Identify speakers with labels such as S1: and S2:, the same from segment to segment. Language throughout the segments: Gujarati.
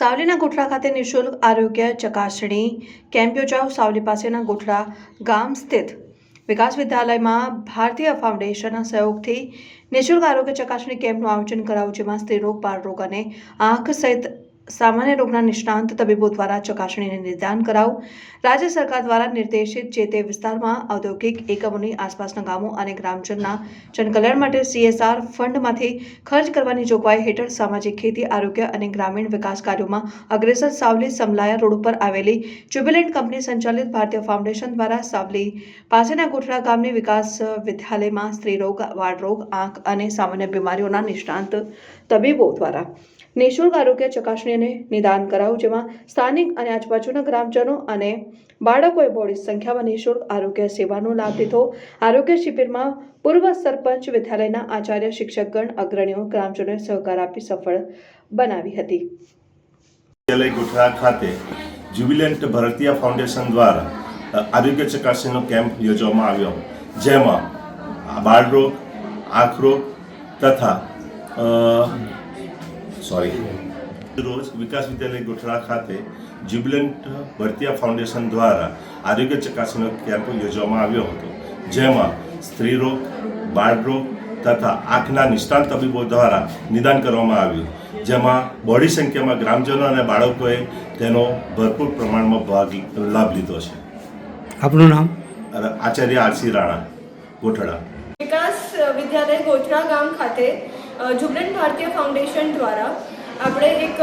S1: સાવલીના ગોઠડા ખાતે નિઃશુલ્ક આરોગ્ય ચકાસણી કેમ્પ યોજાઓ સાવલી પાસેના ગોઠડા ગામ સ્થિત વિકાસ વિદ્યાલયમાં ભારતીય ફાઉન્ડેશનના સહયોગથી નિઃશુલ્ક આરોગ્ય ચકાસણી કેમ્પનું આયોજન કરાયું, જેમાં સ્ત્રીરોગ, બાળરોગ અને આંખ સહિત સામાન્ય રોગના નિષ્ણાંત તબીબો દ્વારા ચકાસણીને નિદાન કરાવું. રાજ્ય સરકાર દ્વારા નિર્દેશિત જે તે વિસ્તારમાં ઔદ્યોગિક એકમોની આસપાસના ગામો અને ગ્રામજનના જનકલ્યાણ માટે સીએસઆર ફંડમાંથી ખર્ચ કરવાની જોગવાઈ હેઠળ સામાજિક ખેતી, આરોગ્ય અને ગ્રામીણ વિકાસ કાર્યોમાં અગ્રેસર સાવલી સમલાયા રોડ ઉપર આવેલી જ્યુબિલેન્ટ કંપની સંચાલિત ભારતીય ફાઉન્ડેશન દ્વારા સાવલી પાસેના ગોઠડા ગામની વિકાસ વિદ્યાલયમાં સ્ત્રીરોગ, વાળરોગ, આંખ અને સામાન્ય બીમારીઓના નિષ્ણાંત તબીબો દ્વારા નિઃશુલ્ક આરોગ્ય ચકાસણી અને નિદાન કરાયું જેમાં સ્થાનિક અને આજુબાજુના ગ્રામજનો અને બાળકોએ બોડી સંખ્યામાં નિઃશુલ્ક આરોગ્ય સેવાનો લાભ લીધો. આરોગ્ય શિબિરમાં પૂર્વ સરપંચ વિદ્યાલયના આચાર્ય શિક્ષકગણ અગ્રણીઓ ગ્રામજનોએ સહકાર આપી સફળ બનાવી હતી.
S2: ગોઠરા ખાતે જ્યુબિલન્ટ ભારતીય ફાઉન્ડેશન દ્વારા આરોગ્ય ચકાસણીનો કેમ્પ યોજવામાં આવ્યો. જેમાં બાળરોગ આંખરોગ તથા સોરી રોજ વિકાસ વિદ્યાલય ગોઠડા ખાતે જ્યુબિલન્ટ ભરતીયા ફાઉન્ડેશન દ્વારા આરોગ્ય ચકાસણીનો કેમ્પ યોજવામાં આવ્યો હતો જેમાં સ્ત્રીરોગ બાળરોગ તથા આંખના નિષ્ણાંત તબીબો દ્વારા નિદાન કરવામાં આવ્યું. જેમાં બહોળી સંખ્યામાં ગ્રામજનો અને બાળકોએ તેનો ભરપૂર પ્રમાણમાં ભાગ લાભ લીધો છે.
S3: આપનું નામ?
S2: આચાર્ય આરસી રાણા ગોઠડા.
S4: વિકાસ વિદ્યાલય ગોઠડા ગામ ખાતે જુબલન્ટ ભારતીય ફાઉન્ડેશન દ્વારા આપણે એક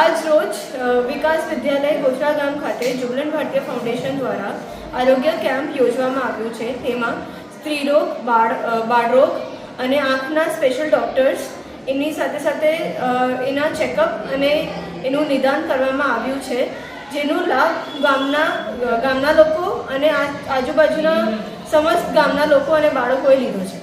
S4: આજ રોજ વિકાસ વિદ્યાલય ગોધરા ગામ ખાતે જુબલન ભારતીય ફાઉન્ડેશન દ્વારા આરોગ્ય કેમ્પ યોજવામાં આવ્યું છે. તેમાં સ્ત્રીરોગ બાળ બાળરોગ અને આંખના સ્પેશિયલ ડૉક્ટર્સ એની સાથે સાથે એના ચેકઅપ અને એનું નિદાન કરવામાં આવ્યું છે. જેનો લાભ ગામના ગામના લોકો અને આજુબાજુના સમસ્ત ગામના લોકો અને બાળકોએ લીધો છે.